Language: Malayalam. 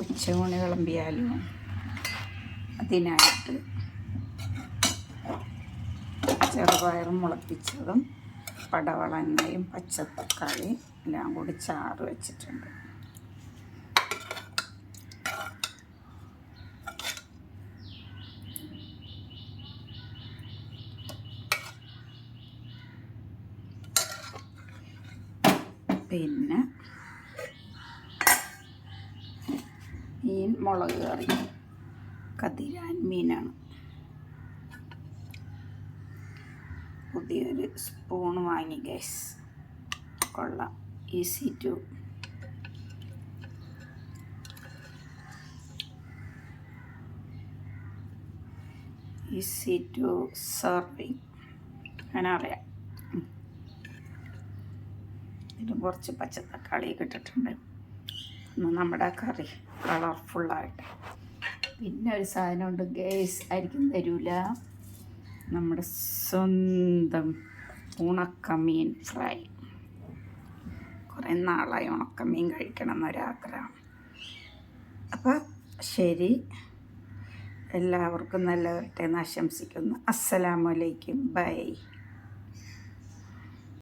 ഉച്ചയൂണ് വിളമ്പിയാലും അതിനായിട്ട് ചെറുപയറും മുളപ്പിച്ചതും പടവളങ്ങയും പച്ചത്തക്കാളി എല്ലാം കൂടി ചാറ് വെച്ചിട്ടുണ്ട്. പിന്നെ മീൻ മുളക് കറി. കതിരാൻ മീനാണ്. പുതിയൊരു സ്പൂൺ വാങ്ങി ഗൈസ് കൊള്ളാം. Easy to easy to serving അങ്ങനെ അറിയാം. ഇതിൽ കുറച്ച് പച്ചത്തക്കാളിയൊക്കെ ഇട്ടിട്ടുണ്ട്. നമ്മുടെ കറി കളർഫുള്ളായിട്ട് പിന്നെ ഒരു സാധനമുണ്ട് ഗേസ് ആയിരിക്കും തരൂല. നമ്മുടെ സ്വന്തം ഉണക്കമീൻ ഫ്രൈ. കുറേ നാളായി ഉണക്കമീൻ കഴിക്കണം എന്നൊരാഗ്രഹം. അപ്പം ശരി. എല്ലാവർക്കും നല്ല വരട്ടെ എന്ന് ആശംസിക്കുന്നു. അസ്സലാമലൈക്കും ബൈ.